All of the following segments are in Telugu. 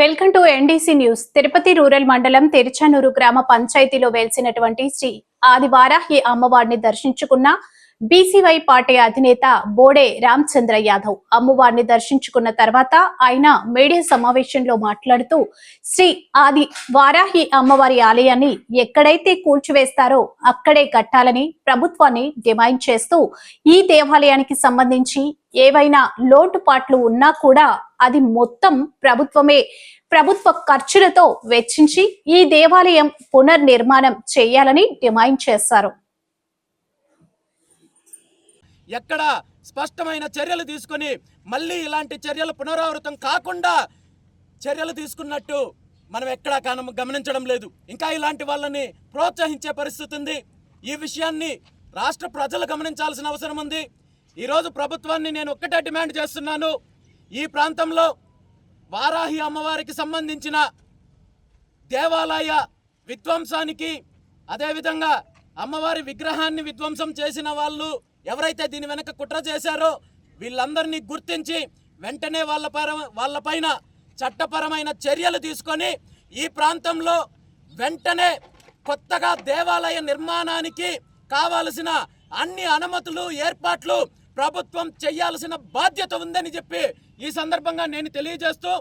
Welcome to NDC news. Tirupati rural మండలం తిరుచానూరు గ్రామ పంచాయతీలో వెలిసినటువంటి శ్రీ ఆదివారాహి అమ్మవారిని దర్శించుకున్న బీసీవై పార్టీ అధినేత బోడే రామచంద్ర యాదవ్ అమ్మవారిని దర్శించుకున్న తర్వాత ఆయన మీడియా సమావేశంలో మాట్లాడుతూ శ్రీ ఆది వారాహి అమ్మవారి ఆలయాన్ని ఎక్కడైతే కూల్చివేస్తారో అక్కడే కట్టాలని ప్రభుత్వాన్ని డిమాండ్ చేస్తూ ఈ దేవాలయానికి సంబంధించి ఏవైనా లోటుపాట్లు ఉన్నా కూడా అది మొత్తం ప్రభుత్వమే ప్రభుత్వ ఖర్చులతో వెచ్చించి ఈ దేవాలయం పునర్నిర్మాణం చేయాలని డిమాండ్ చేశారు. ఎక్కడ స్పష్టమైన చర్యలు తీసుకొని మళ్ళీ ఇలాంటి చర్యలు పునరావృతం కాకుండా చర్యలు తీసుకున్నట్టు మనం ఎక్కడా కాన గమనించడం లేదు. ఇంకా ఇలాంటి వాళ్ళని ప్రోత్సహించే పరిస్థితి ఉంది. ఈ విషయాన్ని రాష్ట్ర ప్రజలు గమనించాల్సిన అవసరం ఉంది. ఈరోజు ప్రభుత్వాన్ని నేను ఒక్కటే డిమాండ్ చేస్తున్నాను. ఈ ప్రాంతంలో వారాహి అమ్మవారికి సంబంధించిన దేవాలయ విధ్వంసానికి అదేవిధంగా అమ్మవారి విగ్రహాన్ని విధ్వంసం చేసిన వాళ్ళు ఎవరైతే దీని వెనక కుట్ర చేశారో వీళ్ళందరినీ గుర్తించి వెంటనే వాళ్ళ పర వాళ్ళపైన చట్టపరమైన చర్యలు తీసుకొని ఈ ప్రాంతంలో వెంటనే కొత్తగా దేవాలయ నిర్మాణానికి కావలసిన అన్ని అనుమతులు ఏర్పాట్లు ప్రభుత్వం చేయాల్సిన బాధ్యత ఉందని చెప్పి ఈ సందర్భంగా నేను తెలియజేస్తూ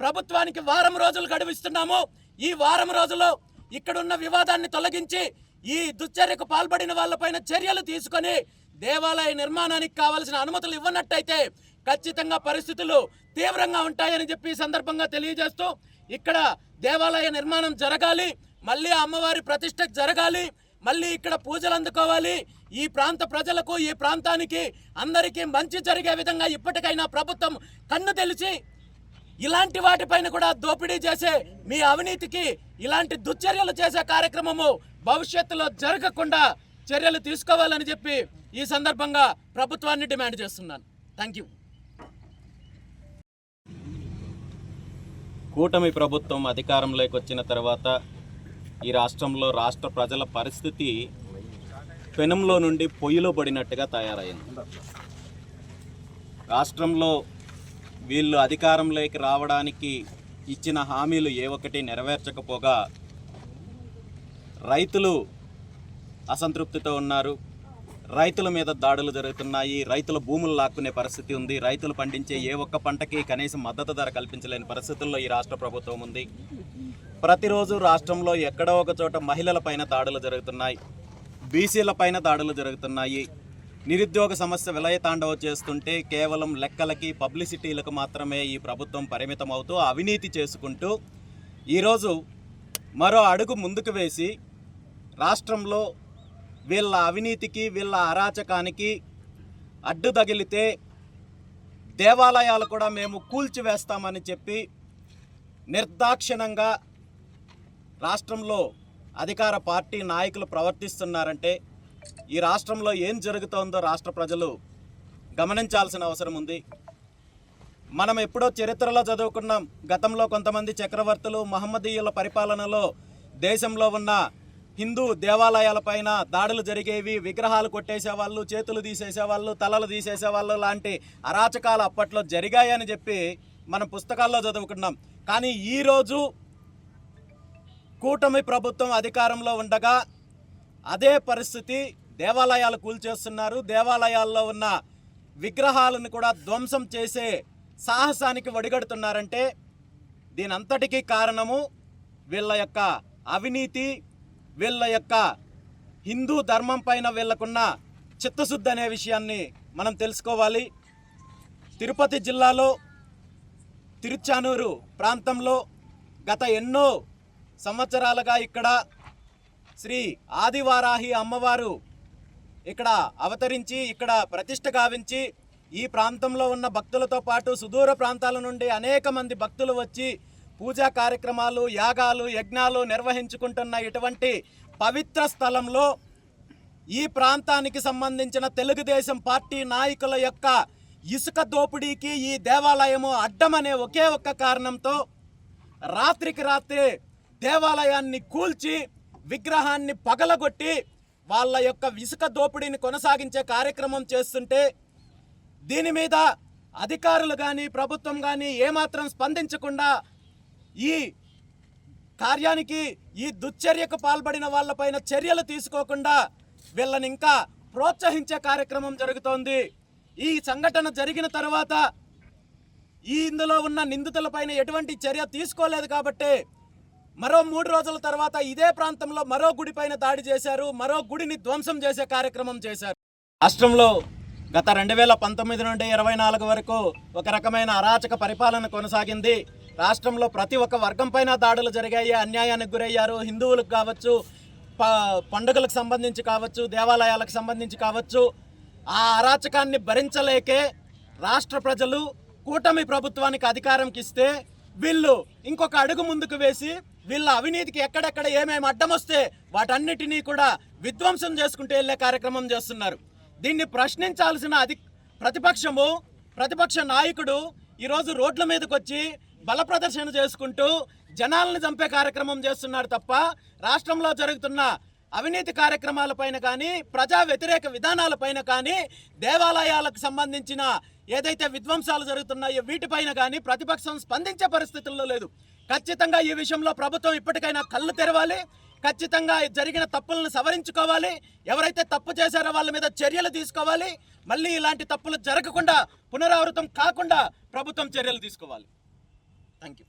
ప్రభుత్వానికి వారం రోజులు గడువిస్తున్నాము. ఈ వారం రోజుల్లో ఇక్కడున్న వివాదాన్ని తొలగించి ఈ దుశ్చర్యకు పాల్పడిన వాళ్ళపైన చర్యలు తీసుకొని దేవాలయ నిర్మాణానికి కావలసిన అనుమతులు ఇవ్వనట్టయితే ఖచ్చితంగా పరిస్థితులు తీవ్రంగా ఉంటాయని చెప్పి సందర్భంగా తెలియజేస్తూ ఇక్కడ దేవాలయ నిర్మాణం జరగాలి మళ్ళీ అమ్మవారి ప్రతిష్ట జరగాలి మళ్ళీ ఇక్కడ పూజలు అందుకోవాలి. ఈ ప్రాంత ప్రజలకు ఈ ప్రాంతానికి అందరికీ మంచి జరిగే విధంగా ఇప్పటికైనా ప్రభుత్వం కన్ను తెలిసి ఇలాంటి వాటిపైన కూడా దోపిడీ చేసే మీ అవినీతికి ఇలాంటి దుశ్చర్యలు చేసే కార్యక్రమము భవిష్యత్తులో జరగకుండా చర్యలు తీసుకోవాలని చెప్పి ఈ సందర్భంగా ప్రభుత్వాన్ని డిమాండ్ చేస్తున్నాను. థ్యాంక్ యూ కూటమి ప్రభుత్వం అధికారంలోకి వచ్చిన తర్వాత ఈ రాష్ట్రంలో రాష్ట్ర ప్రజల పరిస్థితి పెనంలో నుండి పొయ్యిలో పడినట్టుగా తయారైంది. రాష్ట్రంలో వీళ్ళు అధికారంలోకి రావడానికి ఇచ్చిన హామీలు ఏ ఒక్కటి నెరవేర్చకపోగా రైతులు అసంతృప్తితో ఉన్నారు. రైతుల మీద దాడులు జరుగుతున్నాయి. రైతుల భూములు లాక్కునే పరిస్థితి ఉంది. రైతులు పండించే ఏ ఒక్క పంటకి కనీసం మద్దతు ధర కల్పించలేని పరిస్థితుల్లో ఈ రాష్ట్ర ప్రభుత్వం ఉంది. ప్రతిరోజు రాష్ట్రంలో ఎక్కడో ఒక చోట మహిళల పైన దాడులు జరుగుతున్నాయి. బీసీల పైన దాడులు జరుగుతున్నాయి. నిరుద్యోగ సమస్య విలయతాండవ చేస్తుంటే కేవలం లెక్కలకి పబ్లిసిటీలకు మాత్రమే ఈ ప్రభుత్వం పరిమితం అవుతూ అవినీతి చేసుకుంటూ ఈరోజు మరో అడుగు ముందుకు వేసి రాష్ట్రంలో వీళ్ళ అవినీతికి వీళ్ళ అరాచకానికి అడ్డు తగిలితే దేవాలయాలు కూడా మేము కూల్చివేస్తామని చెప్పి నిర్దాక్షిణంగా రాష్ట్రంలో అధికార పార్టీ నాయకులు ప్రవర్తిస్తున్నారంటే ఈ రాష్ట్రంలో ఏం జరుగుతోందో రాష్ట్ర ప్రజలు గమనించాల్సిన అవసరం ఉంది. మనం ఎప్పుడో చరిత్రలో చదువుకున్నాం. గతంలో కొంతమంది చక్రవర్తులు మహమ్మదీయుల పరిపాలనలో దేశంలో ఉన్న హిందూ దేవాలయాలపైన దాడులు జరిగేవి విగ్రహాలు కొట్టేసేవాళ్ళు చేతులు తీసేసేవాళ్ళు తలలు తీసేసేవాళ్ళు లాంటి అరాచకాలు అప్పట్లో జరిగాయని చెప్పి మనం పుస్తకాల్లో చదువుకున్నాం. కానీ ఈరోజు కూటమి ప్రభుత్వం అధికారంలో ఉండగా అదే పరిస్థితి దేవాలయాలు కూల్చేస్తున్నారు. దేవాలయాల్లో ఉన్న విగ్రహాలను కూడా ధ్వంసం చేసే సాహసానికి ఒడిగడుతున్నారంటే దీనంతటికీ కారణము వీళ్ళ యొక్క అవినీతి వీళ్ళ యొక్క హిందూ ధర్మం పైన వీళ్ళకున్న చిత్తశుద్ధి అనే విషయాన్ని మనం తెలుసుకోవాలి. తిరుపతి జిల్లాలో తిరుచానూరు ప్రాంతంలో గత ఎన్నో సంవత్సరాలుగా ఇక్కడ శ్రీ ఆదివారాహి అమ్మవారు ఇక్కడ అవతరించి ఇక్కడ ప్రతిష్ట గావించి ఈ ప్రాంతంలో ఉన్న భక్తులతో పాటు సుదూర ప్రాంతాల నుండి అనేక మంది భక్తులు వచ్చి పూజా కార్యక్రమాలు యాగాలు యజ్ఞాలు నిర్వహించుకుంటున్న ఇటువంటి పవిత్ర స్థలంలో ఈ ప్రాంతానికి సంబంధించిన తెలుగుదేశం పార్టీ నాయకుల యొక్క ఇసుక దోపిడీకి ఈ దేవాలయము అడ్డమనే ఒకే ఒక్క కారణంతో రాత్రికి రాత్రి దేవాలయాన్ని కూల్చి విగ్రహాన్ని పగలగొట్టి వాళ్ళ యొక్క ఇసుక దోపిడీని కొనసాగించే కార్యక్రమం చేస్తుంటే దీని మీద అధికారులు కానీ ప్రభుత్వం కానీ ఏమాత్రం స్పందించకుండా ఈ కార్యానికి ఈ దుశ్చర్యకు పాల్పడిన వాళ్ళపైన చర్యలు తీసుకోకుండా వీళ్ళని ఇంకా ప్రోత్సహించే కార్యక్రమం జరుగుతోంది. ఈ సంఘటన జరిగిన తర్వాత ఈ ఇందులో ఉన్న నిందితులపైన ఎటువంటి చర్య తీసుకోలేదు కాబట్టి మరో మూడు రోజుల తర్వాత ఇదే ప్రాంతంలో మరో గుడిపైన దాడి చేశారు. మరో గుడిని ధ్వంసం చేసే కార్యక్రమం చేశారు. రాష్ట్రంలో గత రెండు వేల పంతొమ్మిది నుండి ఇరవై నాలుగు వరకు ఒక రకమైన అరాచక పరిపాలన కొనసాగింది. రాష్ట్రంలో ప్రతి ఒక్క వర్గం పైన దాడులు జరిగాయి అన్యాయానికి గురయ్యారు. హిందువులకు కావచ్చు ప పండుగలకు సంబంధించి కావచ్చు దేవాలయాలకు సంబంధించి కావచ్చు ఆ అరాచకాన్ని భరించలేకే రాష్ట్ర ప్రజలు కూటమి ప్రభుత్వానికి అధికారంకి ఇస్తే వీళ్ళు ఇంకొక అడుగు ముందుకు వేసి వీళ్ళ అవినీతికి ఎక్కడెక్కడ ఏమేమి అడ్డం వస్తే వాటన్నిటినీ కూడా విధ్వంసం చేసుకుంటూ వెళ్ళే కార్యక్రమం చేస్తున్నారు. దీన్ని ప్రశ్నించాల్సిన అధి ప్రతిపక్షము ప్రతిపక్ష నాయకుడు ఈరోజు రోడ్ల మీదకి వచ్చి బల ప్రదర్శన చేసుకుంటూ జనాలను చంపే కార్యక్రమం చేస్తున్నారు తప్ప రాష్ట్రంలో జరుగుతున్న అవినీతి కార్యక్రమాలపైన కానీ ప్రజా వ్యతిరేక విధానాలపైన కానీ దేవాలయాలకు సంబంధించిన ఏదైతే విధ్వంసాలు జరుగుతున్నాయో వీటిపైన కానీ ప్రతిపక్షం స్పందించే పరిస్థితుల్లో లేదు. ఖచ్చితంగా ఈ విషయంలో ప్రభుత్వం ఇప్పటికైనా కళ్ళు తెరవాలి. ఖచ్చితంగా జరిగిన తప్పులను సవరించుకోవాలి. ఎవరైతే తప్పు చేశారో వాళ్ళ మీద చర్యలు తీసుకోవాలి. మళ్ళీ ఇలాంటి తప్పులు జరగకుండా పునరావృతం కాకుండా ప్రభుత్వం చర్యలు తీసుకోవాలి. Thank you